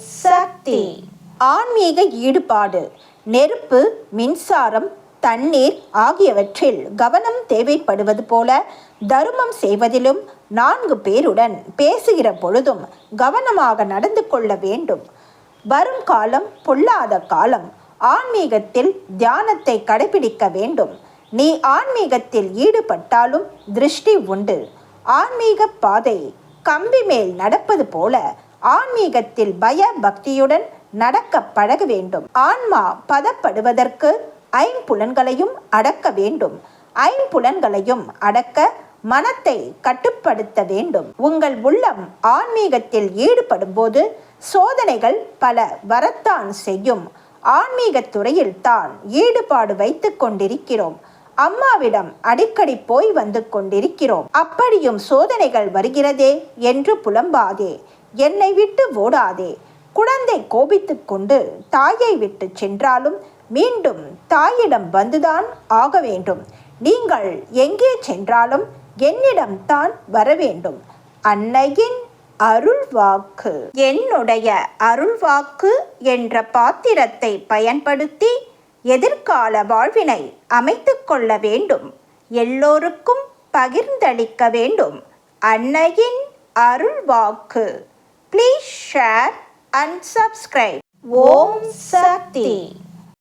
சக்தி. ஆன்மீக ஈடுபாடு நெருப்பு மின்சாரம் தண்ணீர் ஆகியவற்றில் கவனம் தேவைப்படுவது போல தருமம் செய்வதிலும் நான்கு பேருடன் பேசுகிற பொழுதும் கவனமாக நடந்து கொள்ள வேண்டும். வரும் காலம் பொல்லாத காலம். ஆன்மீகத்தில் தியானத்தை கடைபிடிக்க வேண்டும். நீ ஆன்மீகத்தில் ஈடுபட்டாலும் திருஷ்டி உண்டு. ஆன்மீக பாதை கம்பி மேல் நடப்பது போல ஆன்மீகத்தில் பய பக்தியுடன் நடக்க பழக வேண்டும். ஆன்மா பதப்படுவதற்கு ஐம்புலன்களையும் அடக்க வேண்டும். ஐம்புலன்களையும் அடக்க மனத்தை கட்டுப்படுத்த வேண்டும். உங்கள் உள்ளம் ஆன்மீகத்தில் ஈடுபடும் போது சோதனைகள் பல வரத்தான் செய்யும். ஆன்மீக துறையில் தான் ஈடுபாடு வைத்துக் கொண்டிருக்கிறோம். அம்மாவிடம் அடிக்கடி போய் வந்து கொண்டிருக்கிறோம். அப்படியும் சோதனைகள் வருகிறதே என்று புலம்பாதே. என்னை விட்டு ஓடாதே. குழந்தை கோபித்துக் கொண்டு தாயை விட்டு சென்றாலும் மீண்டும் தாயிடம் வந்துதான் ஆக வேண்டும். நீங்கள் எங்கே சென்றாலும் என்னிடம்தான் வர வேண்டும். அன்னையின் அருள்வாக்கு. என்னுடைய அருள்வாக்கு என்ற பாத்திரத்தை பயன்படுத்தி எதிர்கால வாழ்வினை அமைத்து கொள்ள வேண்டும். எல்லோருக்கும் பகிர்ந்தளிக்க வேண்டும். அன்னையின் அருள்வாக்கு. Please share and subscribe. Om Sakti.